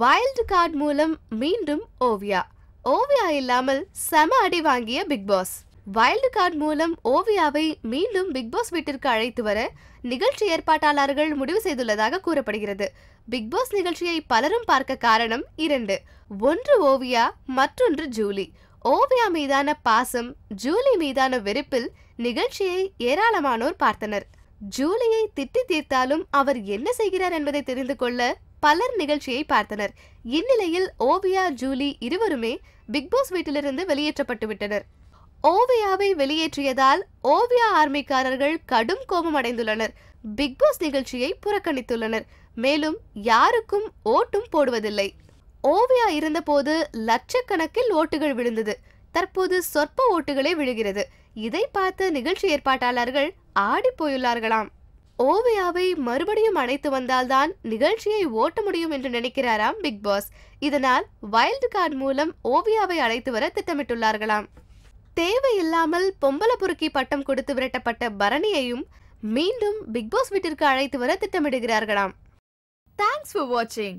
Wild card மூலம் மீண்டும் ஓவியா. ஓவியா இல்லாமல் செம அடி வாங்கிய பிக் பாஸ் வைல்டு கார்டு மூலம் ஓவியாவை மீண்டும் பிக் பாஸ் வீட்டிற்கு அழைத்து வர நிகழ்ச்சி ஏற்பாட்டாளர்கள் முடிவு செய்துள்ளதாக கூறப்படுகிறது. பிக் பாஸ் நிகழ்ச்சியை பலரும் பார்க்க காரணம் இரண்டு. ஒன்று ஓவியா மற்றொன்று ஜூலி. ஓவியா மீதான பாசம் ஜூலி மீதான வெறுப்பில் நிகழ்ச்சியை ஏராளமானோர் பார்த்தனர். ஜூலியை திட்டி தீர்த்தாலும் அவர் என்ன செய்கிறார் என்பதை தெரிந்து கொள்ள பலர் நிகழ்ச்சியை பார்த்தனர். இந்நிலையில் ஓவியா ஜூலி இருவருமே பிக்பாஸ் வீட்டிலிருந்து வெளியேற்றப்பட்டு விட்டனர். ஓவியாவை வெளியேற்றியதால் ஓவியா ஆர்மிக்காரர்கள் கடும் கோபம் அடைந்துள்ளனர். பிக்பாஸ் நிகழ்ச்சியை புறக்கணித்துள்ளனர். மேலும் யாருக்கும் ஓட்டும் போடுவதில்லை. ஓவியா இருந்தபோது லட்சக்கணக்கில் ஓட்டுகள் விழுந்தது. தற்போது சொற்ப ஓட்டுகளே விழுகிறது. இதை பார்த்த நிகழ்ச்சி ஏற்பாட்டாளர்கள் ஆடி போயுள்ளார்களாம். ஓவியாவை மறுபடியும் அழைத்து வந்தால்தான் நிகழ்ச்சியை ஓட்ட முடியும் என்று நினைக்கிறாராம் பிக் பாஸ். இதனால் வைல்டு கார்டு மூலம் ஓவியாவை அழைத்து வர திட்டமிட்டுள்ளார்களாம். தேவையில்லாமல் பொம்பள பொறுக்கி பட்டம் கொடுத்து விரட்டப்பட்ட பரணியையும் மீண்டும் பிக் பாஸ் வீட்டிற்கு அழைத்து வர திட்டமிடுகிறார்களாம். தேங்க்ஸ் ஃபார் வாட்சிங்